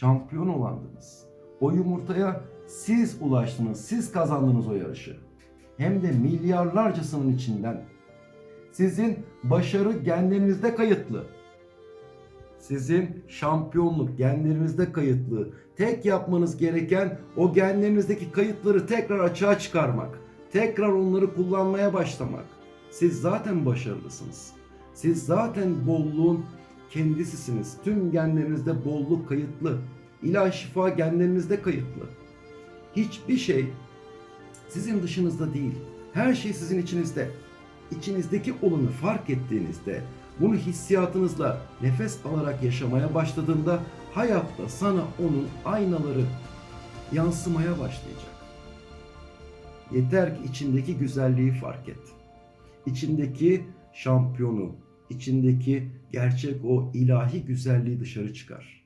şampiyon olandınız. O yumurtaya siz ulaştınız, siz kazandınız o yarışı. Hem de milyarlarcasının içinden. Sizin başarı genlerinizde kayıtlı. Sizin şampiyonluk genlerinizde kayıtlı. Tek yapmanız gereken o genlerinizdeki kayıtları tekrar açığa çıkarmak. Tekrar onları kullanmaya başlamak. Siz zaten başarılısınız. Siz zaten bolluğun kendisisiniz. Tüm genlerinizde bolluk kayıtlı. İlahi şifa genlerinizde kayıtlı. Hiçbir şey sizin dışınızda değil. Her şey sizin içinizde. İçinizdeki olanı fark ettiğinizde, bunu hissiyatınızla nefes alarak yaşamaya başladığında hayatta sana onun aynaları yansımaya başlayacak. Yeter ki içindeki güzelliği fark et. İçindeki şampiyonu, içindeki gerçek o ilahi güzelliği dışarı çıkar.